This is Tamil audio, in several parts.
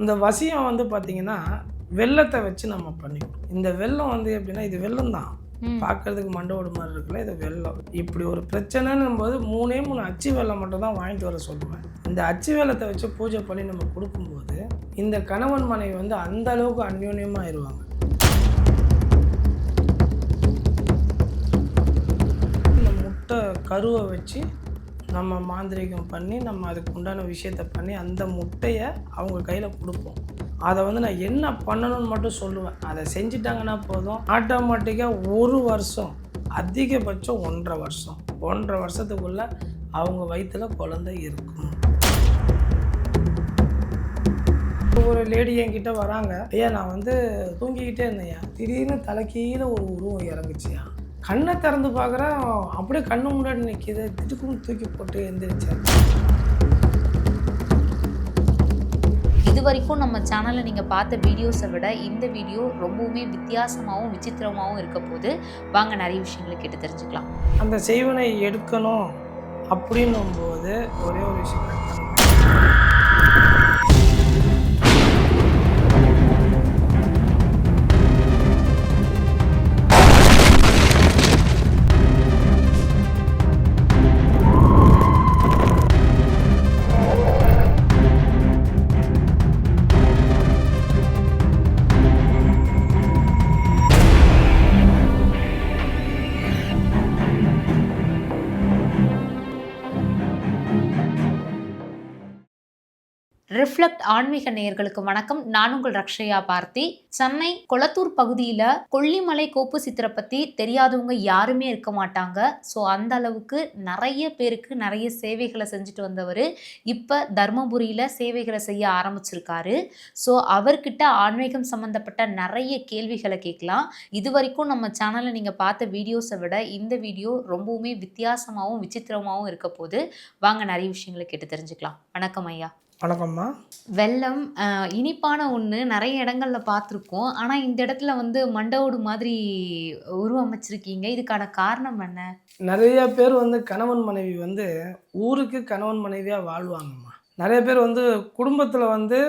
இந்த வசியம் வந்து பார்த்தீங்கன்னா வெள்ளத்தை வச்சு நம்ம பண்ணிக்கணும் இந்த வெள்ளம் வந்து எப்படின்னா இது வெள்ளம் தான். பார்க்கறதுக்கு மண்டோடு மாதிரி இருக்குல்ல இது வெள்ளம். இப்படி ஒரு பிரச்சனைன்னும் போது மூணே மூணு அச்சு வெள்ளம் மட்டும் தான் வாங்கிட்டு வர சொல்லுவேன். இந்த அச்சு வெள்ளத்தை வச்சு பூஜை பண்ணி நம்ம கொடுக்கும்போது இந்த கணவன் மனைவி வந்து அந்த அளவுக்கு அந்யோன்யமாக ஆயிடுவாங்க இந்த முட்டை கருவை வச்சு நம்ம மாந்திரீகம் பண்ணி நம்ம அதுக்கு உண்டான விஷயத்த பண்ணி அந்த முட்டையை அவங்க கையில் கொடுப்போம். அதை வந்து நான் என்ன பண்ணணும்னு மட்டும் சொல்லுவேன். அதை செஞ்சிட்டாங்கன்னா போதும். ஆட்டோமேட்டிக்காக ஒரு வருஷம் அதிகபட்சம் ஒன்றரை வருஷம். ஒன்றரை வருஷத்துக்குள்ள அவங்க வயிற்றில் குழந்தை இருக்கும். ஒரு லேடி என்கிட்ட வராங்க. ஐயா நான் வந்து தூங்கிக்கிட்டே இருந்தேன் திடீர்னு தலைக்கீழே ஒரு உருவம் இறங்குச்சியா? கண்ணை திறந்து பார்க்குறேன் அப்படியே கண்ணு முன்னாடி நிற்கிது திடுக்குன்னு தூக்கி போட்டு எந்திரிச்சேன் இது வரைக்கும் நம்ம சேனலில் நீங்கள் பார்த்த வீடியோஸை விட இந்த வீடியோ ரொம்பவுமே வித்தியாசமாகவும் விசித்திரமாகவும் இருக்க போது வாங்க நிறைய விஷயங்களை கேட்டு தெரிஞ்சுக்கலாம். அந்த செய்வனை எடுக்கணும் அப்படின்னும் போது ஒரே ஒரு விஷயம் ரிஃப்ளெக்ட் ஆன்மீக நேயர்களுக்கு வணக்கம். நான் உங்கள் ரக்ஷயா பார்த்தி. சென்னை கொளத்தூர் பகுதியில் கொல்லிமலை கோப்பு சித்திரை பற்றி தெரியாதவங்க யாருமே இருக்க மாட்டாங்க. ஸோ அந்த அளவுக்கு நிறைய பேருக்கு நிறைய சேவைகளை செஞ்சுட்டு வந்தவர் இப்போ தர்மபுரியில் சேவைகளை செய்ய ஆரம்பிச்சிருக்காரு. ஸோ அவர்கிட்ட ஆன்மீகம் சம்மந்தப்பட்ட நிறைய கேள்விகளை கேட்கலாம். இது வரைக்கும் நம்ம சேனலில் நீங்கள் பார்த்த வீடியோஸை விட இந்த வீடியோ ரொம்பவுமே வித்தியாசமாகவும் விசித்திரமாகவும் இருக்க போது வாங்க நிறைய விஷயங்களை கேட்டு தெரிஞ்சுக்கலாம். வணக்கம் ஐயா. வணக்கம்மா வெள்ளம் இனிப்பான ஒன்று நிறைய இடங்கள்ல பார்த்துருக்கோம். ஆனால் இந்த இடத்துல வந்து மண்டவோடு மாதிரி உருவமைச்சிருக்கீங்க. இதுக்கான காரணம் என்ன? நிறைய பேர் வந்து கணவன் மனைவி வந்து ஊருக்கு கணவன் மனைவியாக வாழ்வாங்கம்மா. நிறைய பேர் வந்து குடும்பத்தில் வந்து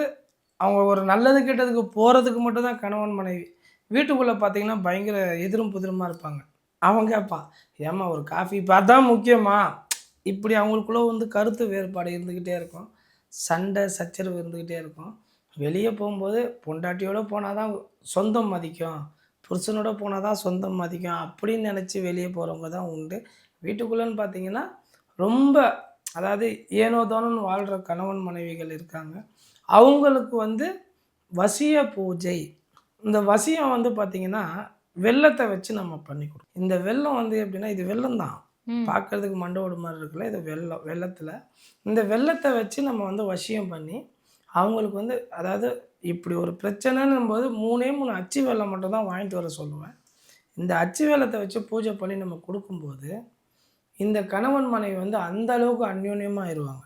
அவங்க ஒரு நல்லது கெட்டதுக்கு போகிறதுக்கு மட்டும்தான் கணவன் மனைவி. வீட்டுக்குள்ளே பார்த்தீங்கன்னா பயங்கர எதிரும் புதிருமா இருப்பாங்க. அவன் கேட்பான் ஏம்மா ஒரு காஃபி இப்போ அதான் முக்கியமா? இப்படி அவங்களுக்குள்ள வந்து கருத்து வேறுபாடு இருந்துக்கிட்டே இருக்கும். சண்டை சச்சரவு இருந்துக்கிட்டே இருக்கும். வெளியே போகும்போது பொண்டாட்டியோடு போனால் தான் சொந்தம் மதிக்கும். புருஷனோட போனால் தான் சொந்தம் மதிக்கும். அப்படின்னு நினச்சி வெளியே போகிறவங்க தான் உண்டு. வீட்டுக்குள்ளேன்னு பார்த்தீங்கன்னா ரொம்ப அதாவது ஏனோ தானோன்னு வாழ்கிற கணவன் மனைவிகள் இருக்காங்க. அவங்களுக்கு வந்து வசிய பூஜை. இந்த வசியம் வந்து பார்த்திங்கன்னா வெள்ளத்தை வச்சு நம்ம பண்ணி கொடுக்கணும். இந்த வெள்ளம் வந்து எப்படின்னா இது வெள்ளம் தான் ம், பார்க்கறதுக்கு மண்டோடு மாதிரி இருக்குல்ல இது வெள்ளம் வெள்ளத்தில். இந்த வெள்ளத்தை வச்சு நம்ம வந்து வசியம் பண்ணி அவங்களுக்கு வந்து அதாவது இப்படி ஒரு பிரச்சனைன்னும் போது மூணே மூணு அச்சு வெள்ளம் மட்டும் தான் வாங்கிட்டு வர சொல்லுவேன். இந்த அச்சு வெள்ளத்தை வச்சு பூஜை பண்ணி நம்ம கொடுக்கும்போது இந்த கணவன் மனைவி வந்து அந்த அளவுக்கு அந்யோன்யமாக ஆயிடுவாங்க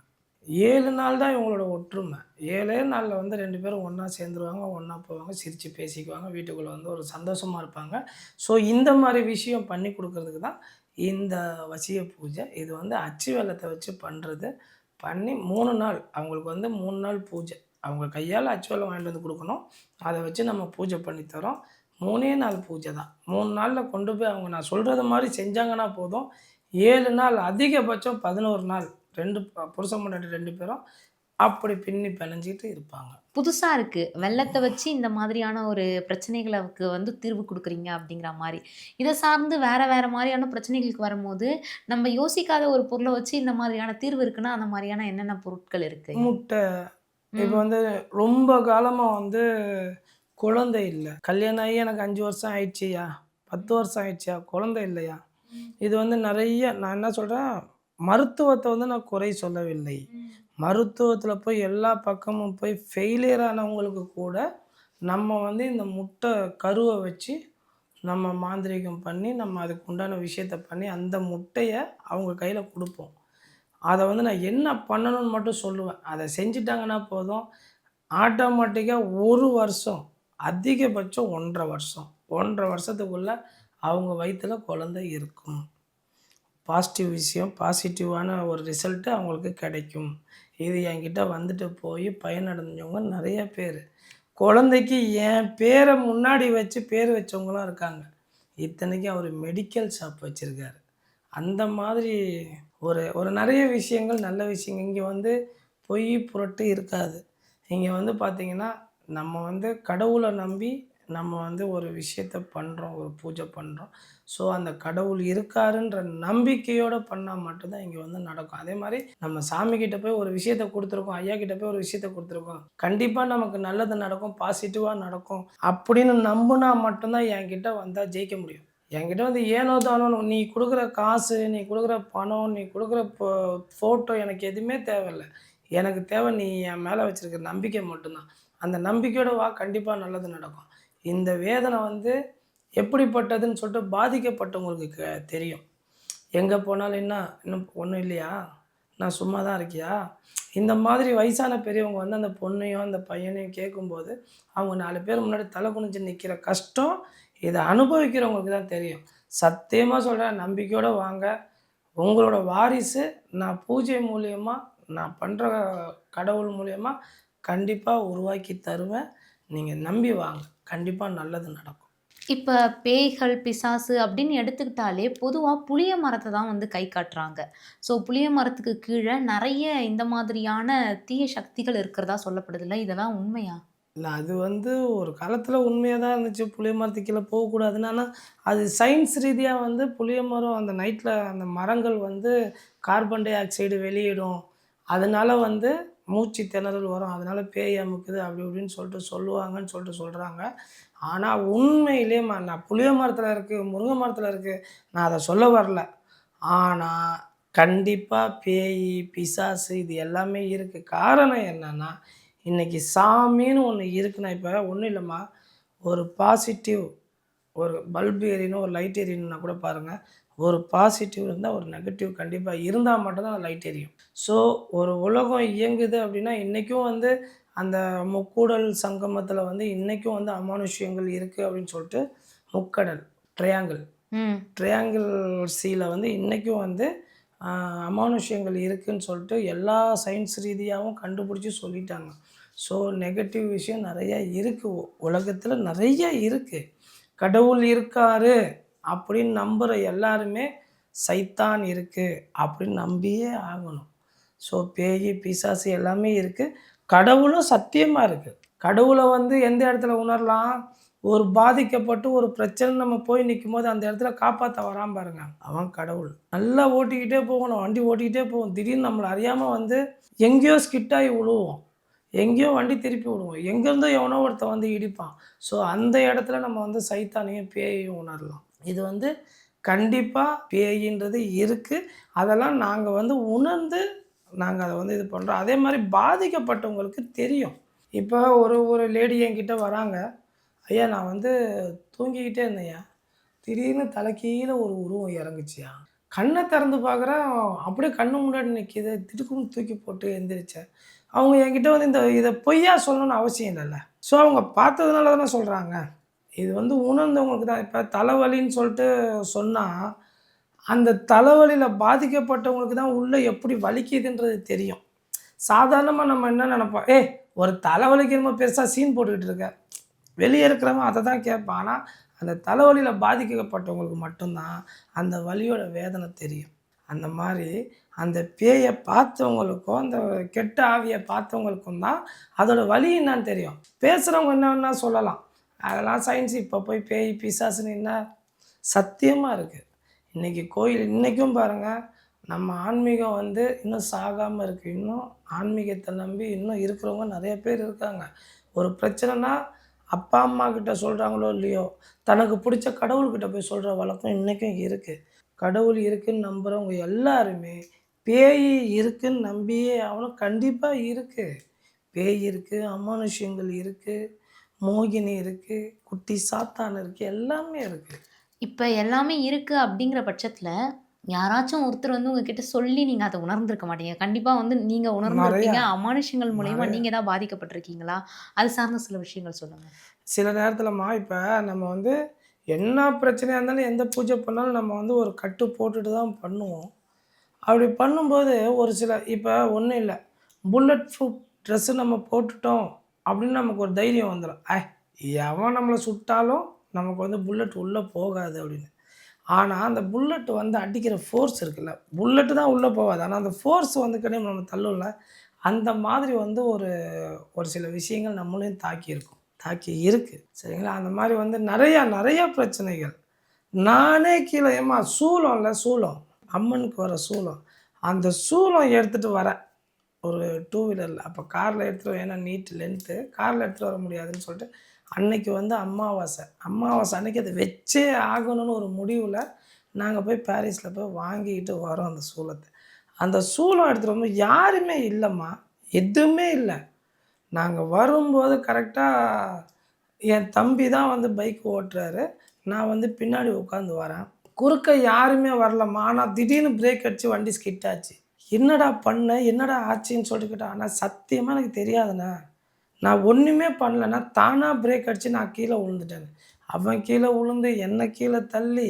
ஏழு நாள் தான் இவங்களோட ஒற்றுமை. ஏழே நாளில் வந்து ரெண்டு பேரும் ஒன்றா சேர்ந்துருவாங்க ஒன்றா போவாங்க சிரித்து பேசிக்குவாங்க வீட்டுக்குள்ளே வந்து ஒரு சந்தோஷமாக இருப்பாங்க. ஸோ இந்த மாதிரி விஷயம் பண்ணி கொடுக்கறதுக்கு தான் இந்த வசிய பூஜை இது வந்து அச்சு வெள்ளத்தை வச்சு பண்ணுறது பண்ணி மூணு நாள் அவங்களுக்கு வந்து மூணு நாள் பூஜை. அவங்க கையால் அச்சு வெள்ளம் வாங்கிட்டு வந்து கொடுக்கணும். அதை வச்சு நம்ம பூஜை பண்ணி தரோம். மூணே நாள் பூஜை தான். மூணு நாளில் கொண்டு போய் அவங்க நான் சொல்கிறது மாதிரி செஞ்சாங்கன்னா போதும். ஏழு நாள் அதிகபட்சம் பதினோரு நாள். ரெண்டு ப- புருஷன் முன்னாடி ரெண்டு பேரும் அப்படி பின்னி பிணைஞ்சிட்டு இருப்பாங்க. புதுசா இருக்கு. வெள்ளத்தை வச்சு இந்த மாதிரியான ஒரு பிரச்சனைகளுக்கு வந்து தீர்வு கொடுக்குறீங்க அப்படிங்கிற மாதிரி. இதை சார்ந்து வேற வேற மாதிரியான பிரச்சனைகளுக்கு வரும்போது நம்ம யோசிக்காத ஒரு பொருளை வச்சு இந்த மாதிரியான தீர்வு இருக்குன்னா அந்த மாதிரியான என்னென்ன பொருட்கள் இருக்கு? முட்டை. இப்போ வந்து ரொம்ப காலமாக வந்து குழந்தை இல்லை. கல்யாணம் ஆகி எனக்கு அஞ்சு வருஷம் ஆயிடுச்சியா? பத்து வருஷம் ஆயிடுச்சியா? குழந்தை இல்லையா? இது வந்து நிறைய நான் என்ன சொல்கிறேன் மருத்துவத்தை வந்து நான் குறை சொல்லவில்லை. மருத்துவத்தில் போய் எல்லா பக்கமும் போய் ஃபெயிலியர் ஆனவங்களுக்கு கூட நம்ம வந்து இந்த முட்டை கருவை வச்சு நம்ம மாந்திரீகம் பண்ணி நம்ம அதுக்கு உண்டான விஷயத்த பண்ணி அந்த முட்டையை அவங்க கையில் கொடுப்போம். அதை வந்து நான் என்ன பண்ணணும்னு மட்டும் சொல்லுவேன். அதை செஞ்சிட்டாங்கன்னா போதும். ஆட்டோமேட்டிக்காக ஒரு வருஷம் அதிகபட்சம் ஒன்றரை வருஷம். ஒன்றரை வருஷத்துக்குள்ளே அவங்க வயிற்றில் குழந்தை இருக்கும். பாசிட்டிவ் விஷயம் பாசிட்டிவான ஒரு ரிசல்ட்டு அவங்களுக்கு கிடைக்கும். இது என்கிட்ட வந்துட்டு போய் பயனடைஞ்சவங்க நிறைய பேர். குழந்தைக்கு என் பேரை முன்னாடி வச்சு பேர் வச்சவங்களாம் இருக்காங்க. இத்தனைக்கும் அவர் மெடிக்கல் ஷாப் வச்சுருக்காரு. அந்த மாதிரி ஒரு ஒரு நிறைய விஷயங்கள் நல்ல விஷயங்கள் இங்கே வந்து பொய் புரட்டு இருக்காது. இங்கே வந்து பார்த்திங்கன்னா நம்ம வந்து கடவுளை நம்பி நம்ம வந்து ஒரு விஷயத்த பண்ணுறோம் ஒரு பூஜை பண்ணுறோம் ஸோ அந்த கடவுள் இருக்காருன்ற நம்பிக்கையோடு பண்ணால் மட்டும்தான் இங்கே வந்து நடக்கும். அதே மாதிரி நம்ம சாமி கிட்ட போய் ஒரு விஷயத்த கொடுத்துருக்கோம் ஐயா கிட்ட போய் ஒரு விஷயத்த கொடுத்துருக்கோம். கண்டிப்பாக நமக்கு நல்லது நடக்கும் பாசிட்டிவாக நடக்கும் அப்படின்னு நம்புனா மட்டும்தான் என்கிட்ட வந்தால் ஜெயிக்க முடியும். என்கிட்ட வந்து ஏனோ தானோ நீ கொடுக்குற காசு நீ கொடுக்குற பணம் நீ கொடுக்குற ஃபோட்டோ எனக்கு எதுவுமே தேவையில்லை. எனக்கு தேவை நீ என் மேலே வச்சுருக்க நம்பிக்கை மட்டும்தான். அந்த நம்பிக்கையோட வா கண்டிப்பாக நல்லது நடக்கும். இந்த வேதனை வந்து எப்படிப்பட்டதுன்னு சொல்லிட்டு பாதிக்கப்பட்டவங்களுக்கு க- தெரியும். எங்கே போனாலும் என்ன இன்னும் ஒன்றும் இல்லையா? நான் சும்மா தான் இருக்கியா? இந்த மாதிரி வயசான பெரியவங்க வந்து அந்த பொண்ணையும் அந்த பையனையும் கேட்கும்போது அவங்க நாலு பேர் முன்னாடி தலை குனிஞ்சு நிற்கிற கஷ்டம் இதை அனுபவிக்கிறவங்களுக்கு தான் தெரியும். சத்தியமாக சொல்கிறேன் நம்பிக்கையோடு வாங்க. உங்களோட வாரிசு நான் பூஜை மூலியமாக நான் பண்ணுற கடவுள் மூலியமாக கண்டிப்பாக உருவாக்கி தருவேன். நீங்கள் நம்பி வாங்க. கண்டிப்பாக நல்லது நடக்கும். இப்போ பேய்கள் பிசாசு அப்படின்னு எடுத்துக்கிட்டாலே பொதுவாக புளிய மரத்தை தான் வந்து கை காட்டுறாங்க. ஸோ புளிய மரத்துக்கு கீழே நிறைய இந்த மாதிரியான தீய சக்திகள் இருக்கிறதா சொல்லப்படுதுல்ல இதெல்லாம் உண்மையா? இல்லை அது வந்து ஒரு காலத்தில் உண்மையாக தான் இருந்துச்சு. புளிய மரத்துக்கு கீழே போகக்கூடாதுன்னு ஆனால் அது சயின்ஸ் ரீதியாக வந்து புளிய மரம் அந்த நைட்டில் அந்த மரங்கள் வந்து கார்பன் டை ஆக்சைடு வெளியிடும். அதனால வந்து மூச்சு திணறல் வரும். அதனால பேய் அமுக்குது அப்படி இப்படின்னு சொல்லிட்டு சொல்லுவாங்கன்னு சொல்லிட்டு சொல்கிறாங்க ஆனால் உண்மையிலே நான் புளிய மரத்தில் இருக்குது முருங்கை மரத்தில் இருக்குது நான் அதை சொல்ல வரல. ஆனால் கண்டிப்பாக பேய் பிசாசு இது எல்லாமே இருக்குது காரணம் என்னென்னா இன்றைக்கி சாமின்னு ஒன்று இருக்குன்னா இப்போ ஒன்றும் இல்லைம்மா ஒரு பாசிட்டிவ் ஒரு பல்பு எரியணும் ஒரு லைட் எரியணும்னா கூட பாருங்கள் ஒரு பாசிட்டிவ் இருந்தால் ஒரு நெகட்டிவ் கண்டிப்பாக இருந்தால் மட்டும்தான் லைட் எரியும். ஸோ ஒரு உலகம் இயங்குது அப்படின்னா இன்றைக்கும் வந்து அந்த முக்கூடல் சங்கமத்தில் வந்து இன்றைக்கும் வந்து அமானுஷ்யங்கள் இருக்குது அப்படின்னு சொல்லிட்டு முக்கடல் ட்ரையாங்கிள் ட்ரையாங்கிள் சியில் வந்து இன்றைக்கும் வந்து அமானுஷ்யங்கள் இருக்குன்னு சொல்லிட்டு எல்லா சயின்ஸ் ரீதியாகவும் கண்டுபிடிச்சி சொல்லிட்டாங்க. ஸோ நெகட்டிவ் விஷயம் நிறைய இருக்குது உலகத்தில் நிறைய இருக்குது கடவுள் இருக்காரு. அப்படின்னு நம்புகிற எல்லாருமே சைத்தான் இருக்குது அப்படின்னு நம்பியே ஆகணும். ஸோ பேய் பிசாசு எல்லாமே இருக்குது கடவுளும் சத்தியமாக இருக்குது கடவுளை வந்து எந்த இடத்துல உணரலாம்? ஒரு பாதிக்கப்பட்டு ஒரு பிரச்சனை நம்ம போய் நிற்கும் போது அந்த இடத்துல காப்பாற்ற வராம பாருங்க. அவன் கடவுள். நல்லா ஓட்டிக்கிட்டே போகணும். வண்டி ஓட்டிக்கிட்டே போகும். திடீர்னு நம்மளை அறியாமல் வந்து எங்கேயோ ஸ்கிட்டாகி விழுவோம் எங்கேயோ வண்டி திருப்பி விடுவோம். எங்கேருந்தோ எவனோ ஒருத்தன் வந்து இடிப்பான். ஸோ அந்த இடத்துல நம்ம வந்து சைத்தானையும் பேயையும் உணரலாம். இது வந்து கண்டிப்பாக பேயின்றது இருக்குது அதெல்லாம் நாங்கள் வந்து உணர்ந்து நாங்கள் அதை வந்து இது பண்ணுறோம் அதே மாதிரி பாதிக்கப்பட்டவங்களுக்கு தெரியும். இப்போ ஒரு ஒரு லேடி என்கிட்ட வராங்க. ஐயா நான் வந்து தூங்கிக்கிட்டே இருந்தேன்யா. திடீர்னு தலைக்கீழ ஒரு உருவம் இறங்குச்சியா? கண்ணை திறந்து பார்க்குறேன். அப்படியே கண்ணு முன்னாடி நிற்கிது திடுக்குன்னு தூக்கி போட்டு எந்திரிச்சேன் அவங்க என்கிட்ட வந்து இந்த இதை பொய்யா சொல்லணும்னு அவசியம் இல்லைல்ல. ஸோ அவங்க பார்த்ததுனால தானே சொல்கிறாங்க இது வந்து உணர்ந்தவங்களுக்கு தான். இப்போ தலைவலின்னு சொல்லிட்டு சொன்னால் அந்த தலைவலியில் பாதிக்கப்பட்டவங்களுக்கு தான் உள்ளே எப்படி வலிக்குதுன்றது தெரியும். சாதாரணமாக நம்ம என்ன நினைப்போம்? ஏ ஒரு தலைவலிக்கு நம்ம பெருசாக சீன் போட்டுக்கிட்டு இருக்க. வெளியே இருக்கிறவன் அதை தான் கேட்பான். ஆனால் அந்த தலைவலியில் பாதிக்கப்பட்டவங்களுக்கு மட்டும்தான் அந்த வலியோட வேதனை தெரியும். அந்த மாதிரி அந்த பேயை பார்த்தவங்களுக்கும் அந்த கெட்ட ஆவியை பார்த்தவங்களுக்கும் தான் அதோடய வலி என்னன்னு தெரியும். பேசுகிறவங்க என்ன வேணால் சொல்லலாம். அதெல்லாம் சயின்ஸ் இப்போ போய் பேய் பிசாசுன்னு என்ன சத்தியமாக இருக்குது இன்றைக்கி கோயில் இன்றைக்கும் பாருங்கள் நம்ம ஆன்மீகம் வந்து இன்னும் சாகாமல் இருக்குது இன்னும் ஆன்மீகத்தை நம்பி இன்னும் இருக்கிறவங்க நிறைய பேர் இருக்காங்க. ஒரு பிரச்சனைனா அப்பா அம்மா கிட்ட சொல்கிறாங்களோ இல்லையோ தனக்கு பிடிச்ச கடவுள்கிட்ட போய் சொல்கிற வழக்கம் இன்றைக்கும் இருக்குது கடவுள் இருக்குன்னு நம்புகிறவங்க எல்லாருமே பேய் இருக்குன்னு நம்பியே அவனும் கண்டிப்பாக இருக்குது பேய் இருக்குது அமானுஷ்யங்கள் இருக்குது மோகினி இருக்குது குட்டி சாத்தான் இருக்குது எல்லாமே இருக்குது இப்போ எல்லாமே இருக்கு அப்படிங்கிற பட்சத்துல யாராச்சும் ஒருத்தர் வந்து உங்ககிட்ட சொல்லி நீங்க அதை உணர்ந்திருக்க மாட்டீங்க. கண்டிப்பா வந்து நீங்க உணர்ந்திருப்பீங்க. அமானுஷங்கள் மூலயமா நிறைய. நீங்க தான் பாதிக்கப்பட்டிருக்கீங்களா? அது சார்ந்த சில விஷயங்கள் சொல்லுங்க. சில நேரத்தில்மா இப்போ நம்ம வந்து என்ன பிரச்சனையாக இருந்தாலும் எந்த பூஜை பண்ணாலும் நம்ம வந்து ஒரு கட்டு போட்டுட்டு தான் பண்ணுவோம். அப்படி பண்ணும்போது ஒரு சில இப்போ ஒன்றும் இல்லை. புல்லட் ப்ரூஃப் ட்ரெஸ்ஸு நம்ம போட்டுட்டோம். அப்படின்னு நமக்கு ஒரு தைரியம் வந்துடும் ஐ எவன் நம்மளை சுட்டாலும் நமக்கு வந்து புல்லட் உள்ளே போகாது அப்படின்னு. ஆனால் அந்த புல்லட் வந்து அடிக்கிற ஃபோர்ஸ் இருக்குல்ல. புல்லட்டு தான் உள்ளே போகாது. ஆனால் அந்த ஃபோர்ஸ் வந்து கிடையாது நம்ம தள்ளும்ல அந்த மாதிரி வந்து ஒரு ஒரு சில விஷயங்கள் நம்மளையும் தாக்கியிருக்கும் தாக்கி இருக்குது சரிங்களா? அந்த மாதிரி வந்து நிறையா நிறையா பிரச்சனைகள். நானே கீழே சூலம் சூளம்ல சூளம். அம்மனுக்கு வர சூளம். அந்த சூளம் எடுத்துகிட்டு வரேன் ஒரு டூ வீலரில் அப்போ காரில் எடுத்துகிட்டு ஏன்னா நீட் லென்த்து காரில் எடுத்துகிட்டு வர முடியாதுன்னு சொல்லிட்டு அன்னைக்கு வந்து அமாவாசை அமாவாசை அன்னைக்கு அதை வச்சே ஆகணும்னு ஒரு முடிவில் நாங்கள் போய் பாரிஸில் போய் வாங்கிக்கிட்டு வரோம் அந்த சூளத்தை அந்த சூளம் எடுத்துகிட்டு வரும்போது யாருமே இல்லைம்மா எதுவுமே இல்லை. நாங்கள் வரும்போது கரெக்டாக என் தம்பி தான் வந்து பைக் ஓட்டுறாரு. நான் வந்து பின்னாடி உட்காந்து வரேன். குறுக்க யாருமே வரலம்மா. ஆனால் திடீர்னு பிரேக் அடித்து வண்டி ஸ்கிட் ஆச்சு. என்னடா பண்ண என்னடா ஆச்சுன்னு சொல்லிட்டு கேட்டேன் ஆனால் சத்தியமாக எனக்கு தெரியாதுண்ணே. நான் ஒன்றுமே பண்ணலன்னா தானாக பிரேக் அடித்து நான் கீழே விழுந்துட்டேன் அவன் கீழே விழுந்து என்னை கீழே தள்ளி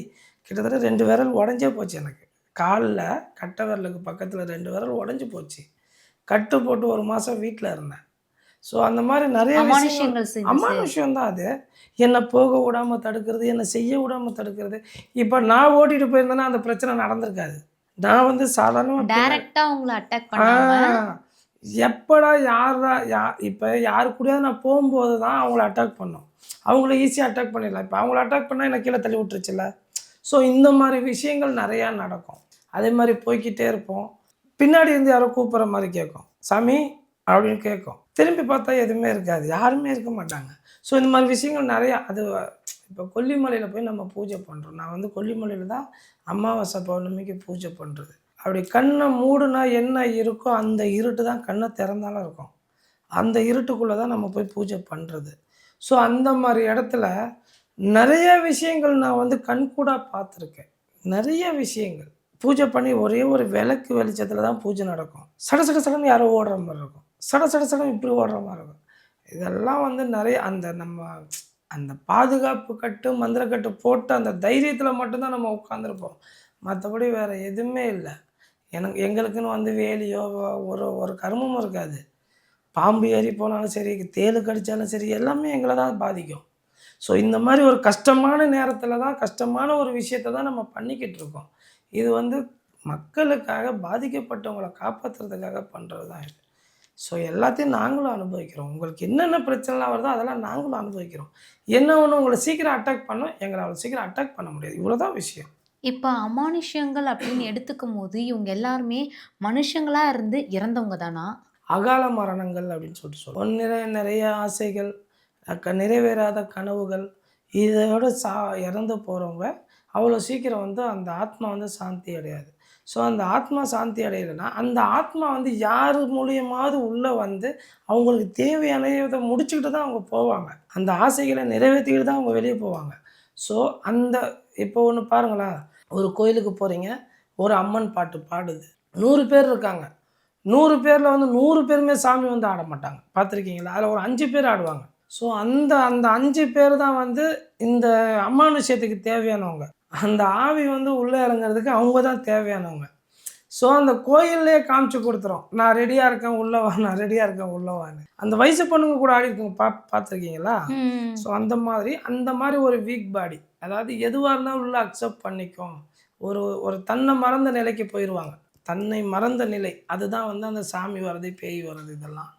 கிட்டத்தட்ட ரெண்டு விரல் உடஞ்சே போச்சு எனக்கு. காலில் கட்டை விரலுக்கு பக்கத்தில் ரெண்டு விரல் உடஞ்சி போச்சு. கட்டு போட்டு ஒரு மாதம் வீட்டில் இருந்தேன். ஸோ அந்த மாதிரி நிறைய விஷயங்கள் அமானுஷ்யம் தான் அது. என்னை போக விடாம தடுக்கிறது என்னை செய்ய விடாம தடுக்கிறது. இப்போ நான் ஓட்டிட்டு போயிருந்தேன்னா அந்த பிரச்சனை நடந்திருக்காது. நான் வந்து சாதாரணமாக டைரக்டா உங்களை அட்டாக் பண்ணாம? எப்படா யாரா யா இப்போ யாரு கூடயாவது நான் போகும்போது தான் அவங்கள அட்டாக் பண்ணோம். அவங்கள ஈஸியாக அட்டாக் பண்ணிடலாம். இப்போ அவங்கள அட்டாக் பண்ணால் எனக்கு கீழே தள்ளி விட்டுருச்சுல ஸோ இந்த மாதிரி விஷயங்கள் நிறையா நடக்கும். அதே மாதிரி போய்க்கிட்டே இருப்போம். பின்னாடி இருந்து யாரோ கூப்பிட்ற மாதிரி கேட்கும். சாமி அப்படின்னு கேட்கும். திரும்பி பார்த்தா எதுவுமே இருக்காது. யாருமே இருக்க மாட்டாங்க. ஸோ இந்த மாதிரி விஷயங்கள் நிறையா அது இப்போ கொல்லிமலையில் போய் நம்ம பூஜை பண்ணுறோம் நான் வந்து கொல்லிமலையில் தான் அமாவாசை பௌர்ணமிக்கு பூஜை பண்ணுறது அப்படி கண்ணை மூடுனா என்ன இருக்கோ அந்த இருட்டு தான் கண்ணை திறந்தாலும் இருக்கும். அந்த இருட்டுக்குள்ளே தான் நம்ம போய் பூஜை பண்ணுறது ஸோ அந்த மாதிரி இடத்துல நிறைய விஷயங்கள் நான் வந்து கண்கூடாக பார்த்துருக்கேன். நிறைய விஷயங்கள். பூஜை பண்ணி ஒரே ஒரு விளக்கு வெளிச்சத்தில் தான் பூஜை நடக்கும். சட சட சடன்னு யாரோ ஓடுற மாதிரி இருக்கும். சட சட சடம் இப்படி ஓடுற மாதிரி இருக்கும். இதெல்லாம் வந்து நிறைய அந்த நம்ம அந்த பாதுகாப்பு கட்டு மந்திரக்கட்டு போட்டு அந்த தைரியத்தில் மட்டும்தான் நம்ம உட்காந்துருப்போம் மற்றபடி வேறு எதுவுமே இல்லை. எனக்கு எங்களுக்குன்னு வந்து வேலியோ ஒரு ஒரு கருமமும் இருக்காது. பாம்பு ஏறி போனாலும் சரி தேலு கடித்தாலும் சரி எல்லாமே எங்களை தான் பாதிக்கும். ஸோ இந்த மாதிரி ஒரு கஷ்டமான நேரத்தில் தான் கஷ்டமான ஒரு விஷயத்தை தான் நம்ம பண்ணிக்கிட்டு இருக்கோம். இது வந்து மக்களுக்காக பாதிக்கப்பட்டவங்களை காப்பாற்றுறதுக்காக பண்ணுறது தான் இது. ஸோ எல்லாத்தையும் நாங்களும் அனுபவிக்கிறோம். உங்களுக்கு என்னென்ன பிரச்சனைலாம் வருதோ அதெல்லாம் நாங்களும் அனுபவிக்கிறோம். என்ன ஒன்று உங்களை சீக்கிரம் அட்டாக் பண்ணோம் எங்களை அவ்வளோ சீக்கிரம் அட்டாக் பண்ண முடியாது. இவ்வளோதான் விஷயம். இப்போ அமானுஷ்யங்கள் அப்படின்னு எடுத்துக்கும் போது இவங்க எல்லாருமே மனுஷங்களா இருந்து இறந்தவங்க தானா? அகால மரணங்கள் அப்படின்னு சொல்லிட்டு சொல்லுவோம் நிறைய நிறைய ஆசைகள் க நிறைவேறாத கனவுகள் இதோட சா இறந்து போகிறவங்க அவ்வளோ சீக்கிரம் வந்து அந்த ஆத்மா வந்து சாந்தி அடையாது. ஸோ அந்த ஆத்மா சாந்தி அடையலைன்னா அந்த ஆத்மா வந்து யார் மூலியமாவது உள்ளே வந்து அவங்களுக்கு தேவையானதை முடிச்சுக்கிட்டு தான் அவங்க போவாங்க. அந்த ஆசைகளை நிறைவேற்றிக்கிட்டு தான் அவங்க வெளியே போவாங்க. ஸோ அந்த இப்போ ஒன்று பாருங்களேன். ஒரு கோயிலுக்கு போகிறீங்க ஒரு அம்மன் பாட்டு பாடுது. நூறு பேர் இருக்காங்க. நூறு பேரில் வந்து நூறு பேருமே சாமி வந்து ஆட மாட்டாங்க. பார்த்துருக்கீங்களா? அதில் ஒரு அஞ்சு பேர் ஆடுவாங்க. ஸோ அந்த அந்த அஞ்சு பேர் தான் வந்து இந்த அமானுஷ்யத்துக்கு தேவையானவங்க. அந்த ஆவி வந்து உள்ளே இறங்குறதுக்கு அவங்க தான் தேவையானவங்க. ஸோ அந்த கோயில்லே காமிச்சு கொடுத்துரும் நான் ரெடியாக இருக்கேன் உள்ளே வா நான் ரெடியாக இருக்கேன் உள்ளே வான்னு. அந்த வயசு பொண்ணுங்க கூட ஆடி இருக்குங்க பா பார்த்துருக்கீங்களா? ஸோ அந்த மாதிரி அந்த மாதிரி ஒரு வீக் பாடி அதாவது எதுவாக இருந்தாலும் உள்ள அக்செப்ட் பண்ணிக்கும். ஒரு ஒரு தன்னை மறந்த நிலைக்கு போயிடுவாங்க தன்னை மறந்த நிலை. அதுதான் வந்து அந்த சாமி வர்றது பேய் வர்றது இதெல்லாம்.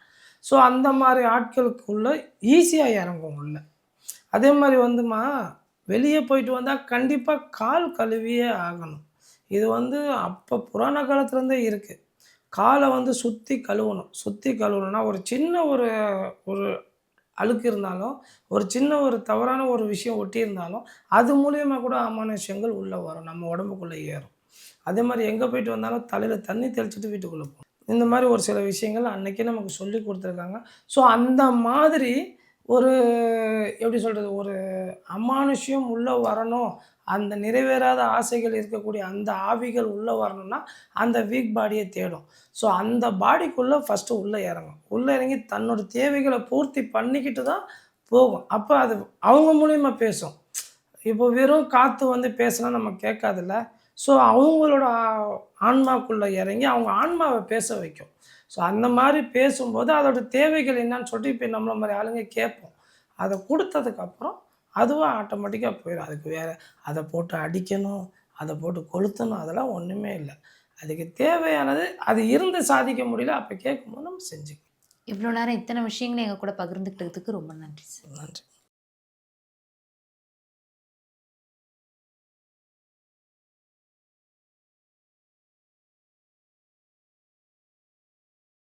ஸோ அந்த மாதிரி ஆட்களுக்குள்ள ஈஸியாக இறங்கும் உள்ள. அதே மாதிரி வந்துமா வெளியே போயிட்டு வந்தால் கண்டிப்பாக கால் கழுவியே ஆகணும். இது வந்து அப்போ புராண காலத்துலேருந்தே இருக்குது காலை வந்து சுற்றி கழுவணும். சுற்றி கழுவணும்னா ஒரு சின்ன ஒரு ஒரு அழுக்கு இருந்தாலும் ஒரு சின்ன ஒரு தவறான ஒரு விஷயம் ஒட்டி இருந்தாலும் அது மூலியமாக கூட அமானுஷ்யங்கள் உள்ளே வரும். நம்ம உடம்புக்குள்ளே ஏறும். அதே மாதிரி எங்கே போயிட்டு வந்தாலும் தலையில் தண்ணி தெளிச்சிட்டு வீட்டுக்குள்ளே போகும் இந்த மாதிரி ஒரு சில விஷயங்கள் அன்னைக்கே நமக்கு சொல்லி கொடுத்துருக்காங்க. ஸோ அந்த மாதிரி ஒரு எப்படி சொல்கிறது ஒரு அமானுஷ்யம் உள்ளே வரணும். அந்த நிறைவேறாத ஆசைகள் இருக்கக்கூடிய அந்த ஆவிகள் உள்ளே வரணும்னா அந்த வீக் பாடியை தேடும். ஸோ அந்த பாடிக்குள்ளே ஃபஸ்ட்டு உள்ளே இறங்கும் உள்ளே இறங்கி தன்னோட தேவைகளை பூர்த்தி பண்ணிக்கிட்டு தான் போகும். அப்போ அது அவங்க மூலிமா பேசும். இப்போ வெறும் காற்று வந்து பேசினா நம்ம கேட்காதில்ல. ஸோ அவங்களோட ஆன்மாக்குள்ளே இறங்கி அவங்க ஆன்மாவை பேச வைக்கும். ஸோ அந்த மாதிரி பேசும்போது அதோட தேவைகள் என்னன்னு சொல்லிட்டு இப்போ நம்மள மாதிரி ஆளுங்க கேட்போம். அதை கொடுத்ததுக்கப்புறம் அதுவாக ஆட்டோமேட்டிக்காக போயிடும் அதுக்கு வேறு அதை போட்டு அடிக்கணும் அதை போட்டு கொளுத்தணும் அதெல்லாம் ஒன்றுமே இல்லை. அதுக்கு தேவையானது அது இருந்து சாதிக்க முடியல அப்போ கேட்கும்போது நம்ம செஞ்சுக்கலாம். இவ்வளோ நேரம் இத்தனை விஷயங்களை எங்கள் கூட பகிர்ந்துக்கிட்டதுக்கு ரொம்ப நன்றி சார். நன்றி.